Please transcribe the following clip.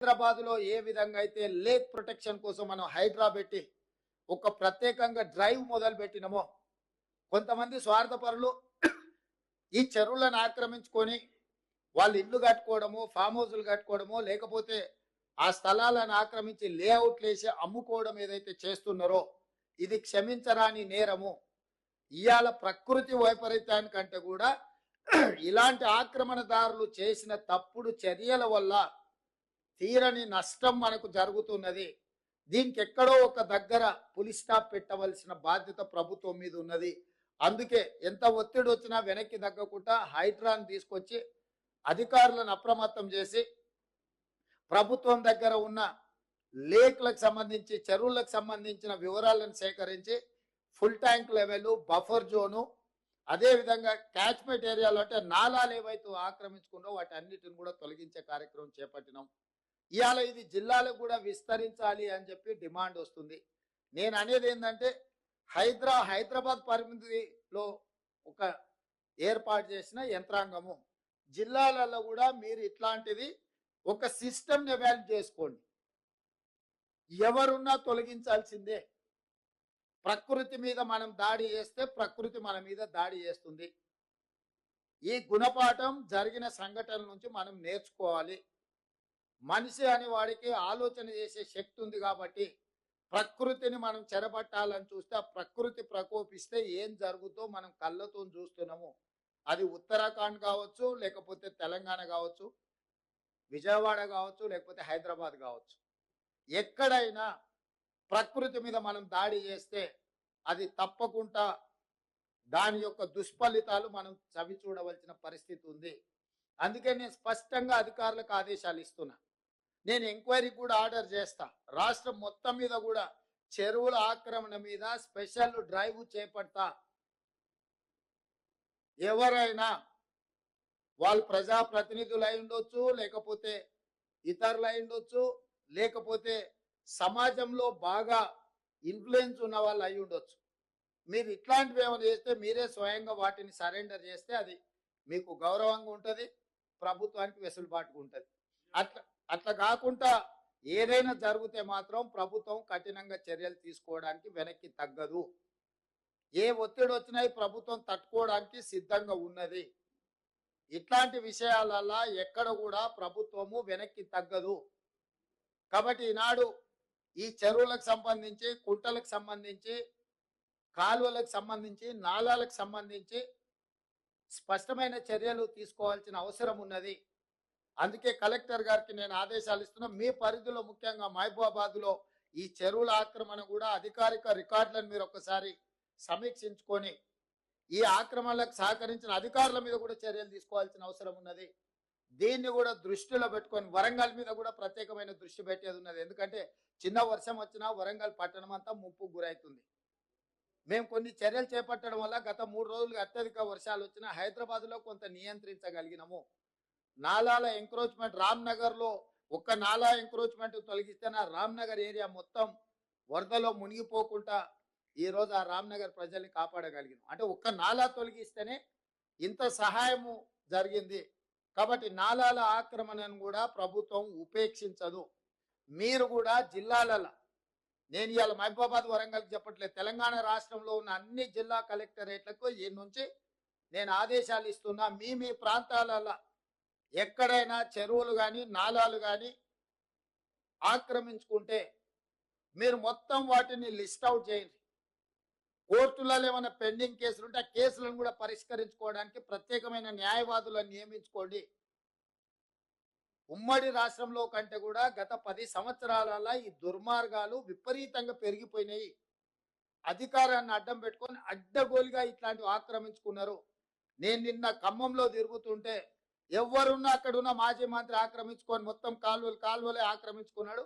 హైదరాబాద్లో ఏ విధంగా అయితే లేక్ ప్రొటెక్షన్ కోసం మనం హైడ్రా పెట్టి ఒక ప్రత్యేకంగా డ్రైవ్ మొదలు పెట్టినమో కొంతమంది స్వార్థపరులు ఈ చెరువులను ఆక్రమించుకొని వాళ్ళు ఇల్లు కట్టుకోవడము ఫామ్ హౌస్లు కట్టుకోవడమో లేకపోతే ఆ స్థలాలను ఆక్రమించి లేఅవుట్లు వేసి అమ్ముకోవడం ఏదైతే చేస్తున్నారో ఇది క్షమించరాని నేరము. ఇవాళ ప్రకృతి వైపరీత్యానికంటే కూడా ఇలాంటి ఆక్రమణదారులు చేసిన తప్పుడు చర్యల వల్ల తీరని నష్టం మనకు జరుగుతున్నది. దీనికి ఎక్కడో ఒక దగ్గర పులి స్టాప్ పెట్టవలసిన బాధ్యత ప్రభుత్వం మీద ఉన్నది. అందుకే ఎంత ఒత్తిడి వచ్చినా వెనక్కి తగ్గకుండా హైడ్రాన్ తీసుకొచ్చి అధికారులను అప్రమత్తం చేసి ప్రభుత్వం దగ్గర ఉన్న లేక్లకు సంబంధించి చెరువులకు సంబంధించిన వివరాలను సేకరించి full tank level buffer zone అదేవిధంగా క్యాచ్మెంట్ ఏరియాలో అంటే నాలాలు ఏవైతే ఆక్రమించుకున్నో వాటి అన్నిటిని కూడా తొలగించే కార్యక్రమం చేపట్టినాం. ఇవాళ ఇది జిల్లాలకు కూడా విస్తరించాలి అని చెప్పి డిమాండ్ వస్తుంది. నేను అనేది ఏంటంటే హైదరా హైదరాబాద్ పరిమితిలో ఒక ఏర్పాటు చేసిన యంత్రాంగము. జిల్లాలలో కూడా మీరు ఇట్లాంటిది ఒక సిస్టమ్ని ఎవాల్వ్ చేసుకోండి. ఎవరున్నా తొలగించాల్సిందే. ప్రకృతి మీద మనం దాడి చేస్తే ప్రకృతి మన మీద దాడి చేస్తుంది. ఈ గుణపాఠం జరిగిన సంఘటనల నుంచి మనం నేర్చుకోవాలి. మనిషి అని వాడికి ఆలోచన చేసే శక్తి ఉంది కాబట్టి ప్రకృతిని మనం చెరబట్టాలని చూస్తే ఆ ప్రకృతి ప్రకోపిస్తే ఏం జరుగుతో మనం కళ్ళతో చూస్తున్నాము. అది ఉత్తరాఖండ్ కావచ్చు లేకపోతే తెలంగాణ కావచ్చు విజయవాడ కావచ్చు లేకపోతే హైదరాబాద్ కావచ్చు. ఎక్కడైనా ప్రకృతి మీద మనం దాడి చేస్తే అది తప్పకుండా దాని యొక్క దుష్ఫలితాలు మనం చవి చూడవలసిన పరిస్థితి ఉంది. అందుకే నేను స్పష్టంగా అధికారులకు ఆదేశాలు ఇస్తున్నా. నేను ఎంక్వైరీ కూడా ఆర్డర్ చేస్తా. రాష్ట్రం మొత్తం మీద కూడా చెరువుల ఆక్రమణ మీద స్పెషల్ డ్రైవ్ చేపడతా. ఎవరైనా వాళ్ళు ప్రజాప్రతినిధులు అయి ఉండొచ్చు లేకపోతే ఇతరులు అయి ఉండొచ్చు లేకపోతే సమాజంలో బాగా ఇన్ఫ్లుయెన్స్ ఉన్న వాళ్ళు అయి ఉండొచ్చు. మీరు ఇట్లాంటివి ఏమైనా చేస్తే మీరే స్వయంగా వాటిని సరెండర్ చేస్తే అది మీకు గౌరవంగా ఉంటుంది ప్రభుత్వానికి వెసులుబాటుగా ఉంటుంది. అట్లా అట్లా కాకుండా ఏదైనా జరిగితే మాత్రం ప్రభుత్వం కఠినంగా చర్యలు తీసుకోవడానికి వెనక్కి తగ్గదు. ఏ ఒత్తిడి వచ్చినా ప్రభుత్వం తట్టుకోవడానికి సిద్ధంగా ఉన్నది. ఇట్లాంటి విషయాలల్లా ఎక్కడ కూడా ప్రభుత్వము వెనక్కి తగ్గదు. కాబట్టి ఈనాడు ఈ చెరువులకు సంబంధించి కుంటలకు సంబంధించి కాలువలకు సంబంధించి నాలాలకు సంబంధించి స్పష్టమైన చర్యలు తీసుకోవాల్సిన అవసరం ఉన్నది. అందుకే కలెక్టర్ గారికి నేను ఆదేశాలు ఇస్తున్నా మీ పరిధిలో ముఖ్యంగా మహబూబాబాద్లో ఈ చెరువుల ఆక్రమణ కూడా అధికారిక రికార్డులను మీరు ఒకసారి సమీక్షించుకొని ఈ ఆక్రమణలకు సహకరించిన అధికారుల మీద కూడా చర్యలు తీసుకోవాల్సిన అవసరం ఉన్నది. దీన్ని కూడా దృష్టిలో పెట్టుకొని వరంగల్ మీద కూడా ప్రత్యేకమైన దృష్టి పెట్టేది ఉన్నది. ఎందుకంటే చిన్న వర్షం వచ్చినా వరంగల్ పట్టణం అంతా ముప్పు గురవుతుంది మేము కొన్ని చర్యలు చేపట్టడం వల్ల గత మూడు రోజులుగా అత్యధిక వర్షాలు వచ్చినా హైదరాబాద్లో కొంత నియంత్రించగలిగినాము. నాలాల ఎంక్రోచ్మెంట్ రామ్నగర్లో ఒక్క నాలా ఎంక్రోచ్మెంట్ తొలగిస్తే నా రామ్నగర్ ఏరియా మొత్తం వరదలో మునిగిపోకుండా ఈరోజు ఆ రామ్నగర్ ప్రజల్ని కాపాడగలిగినాం అంటే ఒక్క నాలా తొలగిస్తేనే ఇంత సహాయము జరిగింది. కాబట్టి నాలాల ఆక్రమణను కూడా ప్రభుత్వం ఉపేక్షించదు. మీరు కూడా జిల్లాలలో నేను ఇవాళ మహబూబాబాద్ వరంగల్ చెప్పట్లేదు తెలంగాణ రాష్ట్రంలో ఉన్న అన్ని జిల్లా కలెక్టరేట్లకు ఈ నుంచి నేను ఆదేశాలు ఇస్తున్నా మీ మీ ప్రాంతాలలో ఎక్కడైనా చెరువులు కానీ నాలాలు కానీ ఆక్రమించుకుంటే మీరు మొత్తం వాటిని లిస్ట్ అవుట్ చేయండి. కోర్టులలో ఏమైనా పెండింగ్ కేసులు ఉంటే ఆ కేసులను కూడా పరిష్కరించుకోవడానికి ప్రత్యేకమైన న్యాయవాదులను నియమించుకోండి. ఉమ్మడి రాష్ట్రంలో కంటే కూడా గత పది సంవత్సరాల ఈ దుర్మార్గాలు విపరీతంగా పెరిగిపోయినాయి. అధికారాన్ని అడ్డం పెట్టుకొని అడ్డగోలుగా ఇట్లాంటివి ఆక్రమించుకున్నారు. నేను నిన్న ఖమ్మంలో తిరుగుతుంటే ఎవరున్నా అక్కడున్న మాజీ మంత్రి ఆక్రమించుకొని మొత్తం కాలువలు కాలువలే ఆక్రమించుకున్నాడు.